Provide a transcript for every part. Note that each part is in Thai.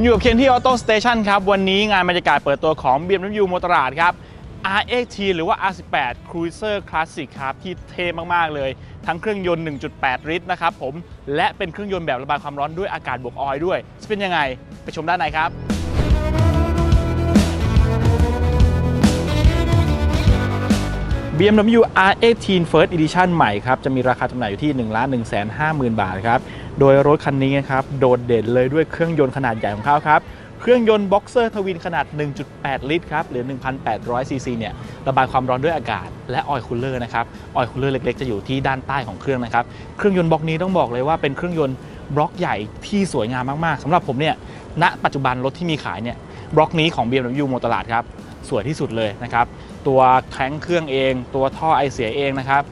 คุณอยู่กับเคนที่ออโต้สเตชันครับ วันนี้งานบรรยากาศเปิดตัวของ BMW มอเตอร์ราดครับ rxt หรือว่า R18 Cruiser Classic ครับ ที่เท่มาก ๆ เลย ทั้งเครื่องยนต์ 1.8 ลิตรนะครับผม และเป็นเครื่องยนต์แบบระบายความร้อนด้วยอากาศบวกออยด้วย จะเป็นยังไง ไปชมด้านในครับ BMW R18 First Edition ใหม่ครับ จะมีราคาจำหน่ายอยู่ที่ 1 1 5 0 0 0 0 บาทครับ โดยรถคันนี้ครับ โดดเด่นเลยด้วยเครื่องยนต์ขนาดใหญ่ของเขาครับ เครื่องยนต์ Boxer ทวินขนาด 1.8 ลิตรครับ หรือ 1,800 ซีซีเนี่ย ระบายความร้อนด้วยอากาศ และออยล์คูลเลอร์นะครับ ออยล์คูลเลอร์เล็ก ๆ จะอยู่ที่ด้านใต้ของเครื่องนะครับ เครื่องยนต์บล็อกนี้ต้องบอกเลยว่าเป็นเครื่องยนต์บล็อกใหญ่ที่สวยงามมากๆสำหรับผมเนี่ย ณ ปัจจุบันรถที่มีขายเนี่ย บล็อกนี้ของ BMW มอเตอร์ลาดครับ สวยที่สุดเลยนะครับ ตัวแข้งเครื่องเอง ตัวท่อไอเสียเองนะครับ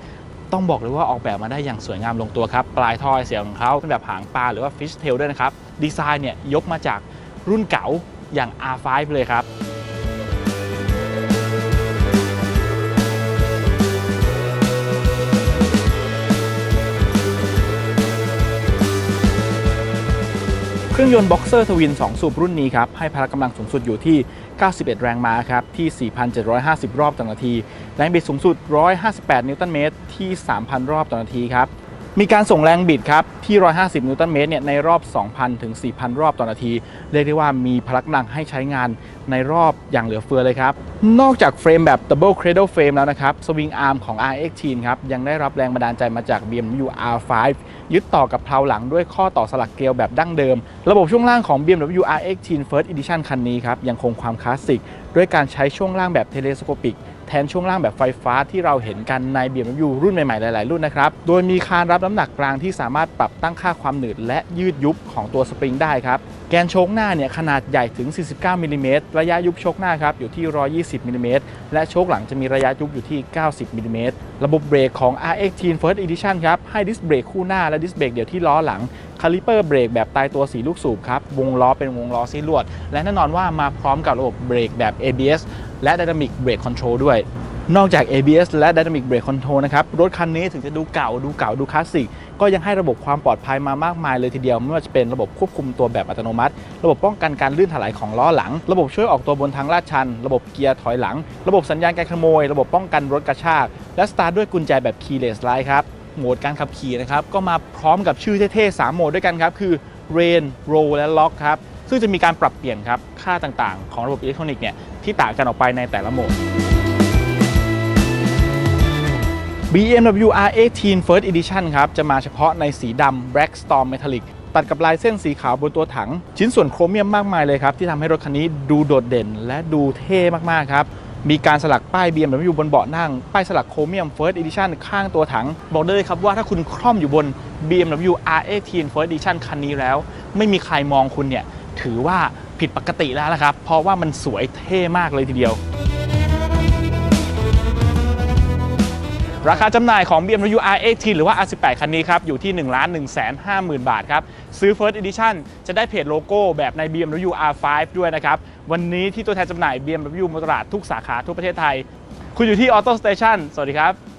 ต้องบอกเลยว่าออกแบบมาได้อย่างสวยงามลงตัวครับ ปลายท่อไอเสียของเขาเป็นแบบหางปลาหรือว่าฟิชเทลด้วยนะครับ ดีไซน์เนี่ยยกมาจากรุ่นเก่าอย่าง R5 เลยครับ รื่องยนต์ Boxer Twin 2 สูบรุ่นนี้ครับ ให้พละกำลังสูงสุดอยู่ที่ 91 แรงม้าครับ ที่ 4,750 รอบต่อนาที แรงบิดสูงสุด 158 นิวตันเมตร ที่ 3,000 รอบต่อนาทีครับ มีการส่งแรงบิดครับที่ 150 นิวตันเมตรเนี่ยในรอบ 2,000 ถึง 4,000 รอบต่อนาที เรียกได้ว่ามีพละกำลังให้ใช้งานในรอบอย่างเหลือเฟือเลยครับ นอกจากเฟรมแบบ Double Cradle Frame แล้วนะครับ สวิงอาร์มของ RX-T ครับยังได้รับแรงบันดาลใจมาจาก BMW R5 ยึดต่อกับเพลาหลังด้วยข้อต่อสลักเกลียวแบบดั้งเดิม ระบบช่วงล่างของ BMW RX-T First Edition คันนี้ครับยังคงความคลาสสิกด้วยการใช้ช่วงล่างแบบเทเลสโคปิก แทนช่วงล่างแบบไฟฟ้าที่เราเห็นกันใน BMW รุ่นใหม่ๆ หลาย ๆ รุ่นนะครับ โดยมีคานรับน้ำหนักกลางที่สามารถปรับตั้งค่าความหนืดและยืดยุบของตัวสปริงได้ครับ แกนโชคหน้าเนี่ยขนาดใหญ่ถึง 49มิลลิเมตรระยะยุบโชคหน้าครับอยู่ที่ 120มิลลิเมตรและโชคหลังจะมีระยะยุบอยู่ที่ 90มิลลิเมตรระบบเบรกของ RX-T First Edition ครับให้ดิสเบรกคู่หน้าและดิสเบรกเดี่ยวที่ล้อหลังคาลิเปอร์เบรกแบบตายตัวสีลูกสูบครับวงล้อเป็นวงล้อซีลวด และแน่นอนว่ามาพร้อมกับระบบเบรกแบบ ABS และ Dynamic Brake Control ด้วย นอกจาก ABS และ Dynamic Brake Control นะครับ รถคันนี้ถึงจะดูเก่าดูเก่าดูคลาสสิก ก็ยังให้ระบบความปลอดภัยมามากมายเลยทีเดียว ไม่ว่าจะเป็นระบบควบคุมตัวแบบอัตโนมัติ ระบบป้องกันการลื่นถลายของล้อหลัง ระบบช่วยออกตัวบนทางลาดชัน ระบบเกียร์ถอยหลัง ระบบสัญญาณการขโมย ระบบป้องกันรถกระชาก และสตาร์ทด้วยกุญแจแบบ keyless ride ครับ โหมดการขับขี่นะครับก็มาพร้อมกับชื่อเท่ๆ3โหมดด้วยกันครับคือ Rain Roll และ Lock ครับ ซึ่งจะมีการปรับเปลี่ยนครับค่าต่างๆ ของระบบอิเล็กทรอนิกส์เนี่ยที่ต่างกันออกไปในแต่ละโหมด BMW R18 First Edition ครับจะมาเฉพาะในสีดำ Black Storm Metallic ตัดกับลายเส้นสีขาวบนตัวถัง ชิ้นส่วนโครเมียมมากมายเลยครับ ที่ทำให้รถคันนี้ดูโดดเด่น และดูเท่มาก ๆ ครับ มีการสลักป้าย BMW บนเบาะนั่ง ป้ายสลักโครเมียม First Edition ข้างตัวถัง บอกได้เลยครับว่าถ้าคุณคล่อมอยู่บน BMW R18 First Edition คันนี้แล้ว ไม่มีใครมองคุณเนี่ย ถือว่าผิดปกติแล้วละครับ เพราะว่ามันสวยเท่มากเลยทีเดียว ราคาจำหน่ายของ BMW R18 หรือว่า R18 คันนี้ครับ อยู่ที่ 1 1 5 0 0 0 0 บาทครับ ซื้อ First Edition จะได้เพจโลโก้แบบใน BMW R5 ด้วยนะครับ วันนี้ที่ตัวแทนจำหน่าย BMW มอเตอร์ทุกสาขาทั่วประเทศไทย คุณอยู่ที่ Auto Station สวัสดีครับ